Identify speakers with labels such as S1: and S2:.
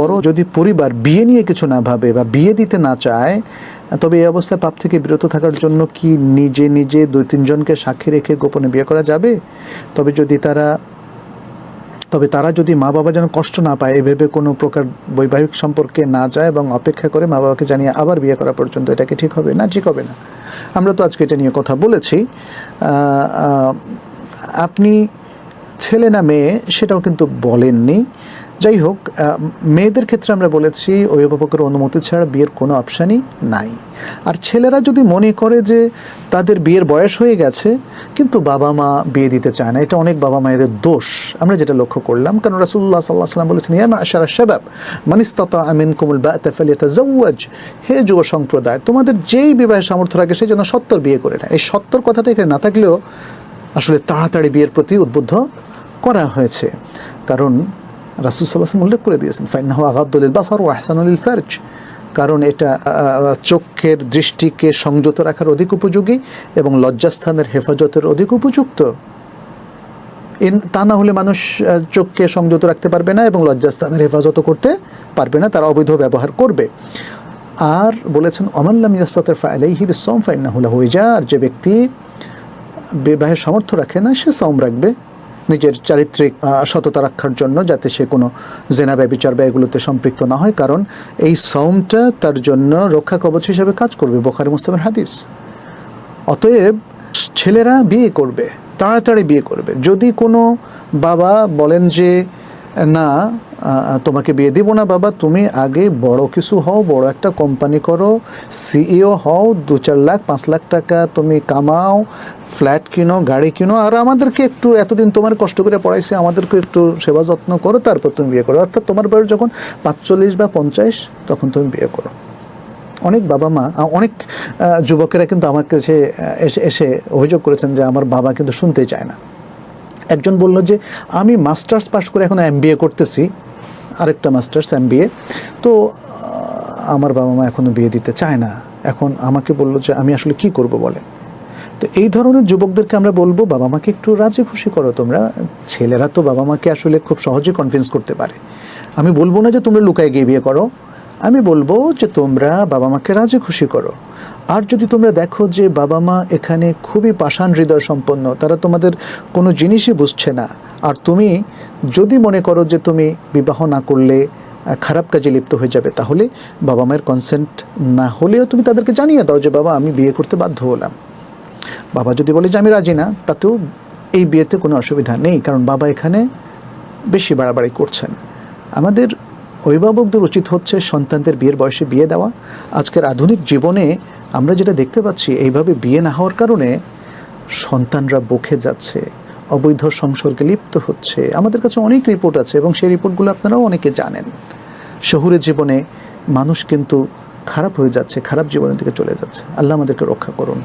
S1: বড় যদি পরিবার বিয়ে নিয়ে কিছু না ভাবে বা বিয়ে দিতে না চায়, তবে এই অবস্থায় পাপ থেকে বিরত থাকার জন্য কি নিজে নিজে দুই তিনজনকে সাক্ষী রেখে গোপনে বিয়ে করা যাবে? তবে যদি তারা, তবে তারা যদি মা বাবা যেন কষ্ট না পায় এভাবে কোনো প্রকার বৈবাহিক সম্পর্কে না যায় এবং অপেক্ষা করে মা বাবাকে জানিয়ে আবার বিয়ে করা পর্যন্ত এটা কি ঠিক হবে? না, ঠিক হবে না। আমরা তো আজকে এটা নিয়ে কথা বলেছি। আপনি ছেলে না মেয়ে সেটাও কিন্তু বলেননি। যাই হোক মেয়েদের ক্ষেত্রে আমরা বলেছি অভিভাবকের অনুমতি ছাড়া বিয়ের কোনো অপশানই নাই। আর ছেলেরা যদি মনে করে যে তাদের বিয়ের বয়স হয়ে গেছে, কিন্তু বাবা মা বিয়ে দিতে চায় না, এটা অনেক বাবা মায়েদের দোষ। আমরা যেটা লক্ষ্য করলাম, কারণ রাসুল্লাহ সাল্লাহ সাল্লাম বলেছেন, ইয়া আশারা শাবাব মানিস্তাতা আমিন কুমুল বা তাফালিয়াতা জাওয়াজ হে যুব সম্প্রদায়, তোমাদের যেই বিবাহের সামর্থ্য রাখে, সে যেন সত্তর বিয়ে করে না এই সত্তর কথাটা এখানে না থাকলেও আসলে তাড়াতাড়ি বিয়ের প্রতি উদ্বুদ্ধ করা হয়েছে। কারণ রাসুল সাল্লাহ উল্লেখ করে দিয়েছেন ফাইনাহ আগাদ্দুল বাসার ও আহসানুল ফার্জ। কারণ এটা চোখের দৃষ্টিকে সংযত রাখার অধিক উপযোগী এবং লজ্জাস্থানের হেফাজতের অধিক উপযুক্ত। তা না হলে মানুষ চোখকে সংযত রাখতে পারবে না এবং লজ্জাস্থানের হেফাজত করতে পারবে না, তারা অবৈধ ব্যবহার করবে। আর বলেছেন অমাল্লাম ইয়াস্তাতের ফাইলাইহি বিসম ফাইন্নাহুলা হয়ে যা আর যে ব্যক্তি বিবাহের সামর্থ্য রাখে না, সে সম রাখবে। নিজের চারিত্রিক সততা রাখার জন্য যাতে সে কোনো জেনা, ব্যবিচার বা এগুলোতে সম্পৃক্ত না হয়। কারণ এই সৌমটা তার জন্য রক্ষা কবচ হিসেবে কাজ করবে, বোখারি মুসলিমের হাদিস। অতএব ছেলেরা বিয়ে করবে, তাড়াতাড়ি বিয়ে করবে। যদি কোনো বাবা বলেন যে না তোমাকে বিয়ে দিব না বাবা, তুমি আগে বড় কিছু হও, বড় একটা কোম্পানি করো সিইও হও, দু চার লাখ, পাঁচ লাখ টাকা তুমি কামাও ফ্ল্যাট কিনো, গাড়ি কিনো, আর আমাদেরকে একটু এতদিন তোমার কষ্ট করে পড়াইছে, আমাদেরকে একটু সেবা যত্ন করো, তারপর তুমি বিয়ে করো। অর্থাৎ তোমার বয়স যখন পাঁচচল্লিশ বা পঞ্চাশ, তখন তুমি বিয়ে করো। অনেক বাবা মা অনেক যুবকেরা কিন্তু আমার কাছে এসে এসে অভিযোগ করেছেন যে আমার বাবা কিন্তু শুনতে চায় না। একজন বলল যে, আমি মাস্টার্স পাস করে এখন এম করতেছি, আরেকটা মাস্টার্স এম তো আমার বাবা মা এখনও বিয়ে দিতে চায় না। এখন আমাকে বলল যে, আমি আসলে কি করব বলে? তো এই ধরনের যুবকদেরকে আমরা বলব, বাবা মাকে একটু রাজি খুশি করো তোমরা। ছেলেরা তো বাবা মাকে আসলে খুব সহজে কনভিন্স করতে পারে। আমি বলব না যে তোমরা লুকায় গিয়ে বিয়ে করো। আমি বলব যে তোমরা বাবা মাকে রাজি খুশি করো। আর যদি তোমরা দেখো যে বাবা মা এখানে খুবই পাষাণ হৃদয় সম্পন্ন, তারা তোমাদের কোনো জিনিসই বুঝছে না। আর তুমি যদি মনে করো যে তুমি বিবাহ না করলে খারাপ কাজে লিপ্ত হয়ে যাবে, তাহলে বাবা মায়ের কনসেন্ট না হলেও তুমি তাদেরকে জানিয়ে দাও যে, বাবা, আমি বিয়ে করতে বাধ্য হলাম। বাবা যদি বলে যে, আমি রাজি না, তাতেও এই বিয়েতে কোনো অসুবিধা নেই, কারণ বাবা এখানে বেশি বাড়াবাড়ি করছেন। আমাদের অভিভাবকদের উচিত হচ্ছে সন্তানদের বিয়ের বয়সে বিয়ে দেওয়া। আজকের আধুনিক জীবনে আমরা যেটা দেখতে পাচ্ছি, এইভাবে বিয়ে না হওয়ার কারণে সন্তানরা বকে যাচ্ছে, অবৈধ সংসর্গে লিপ্ত হচ্ছে। আমাদের কাছে অনেক রিপোর্ট আছে এবং সেই রিপোর্টগুলো আপনারাও অনেকে জানেন। শহুরে জীবনে মানুষ কিন্তু খারাপ হয়ে যাচ্ছে, খারাপ জীবনের দিকে চলে যাচ্ছে। আল্লাহ আমাদেরকে রক্ষা করুন।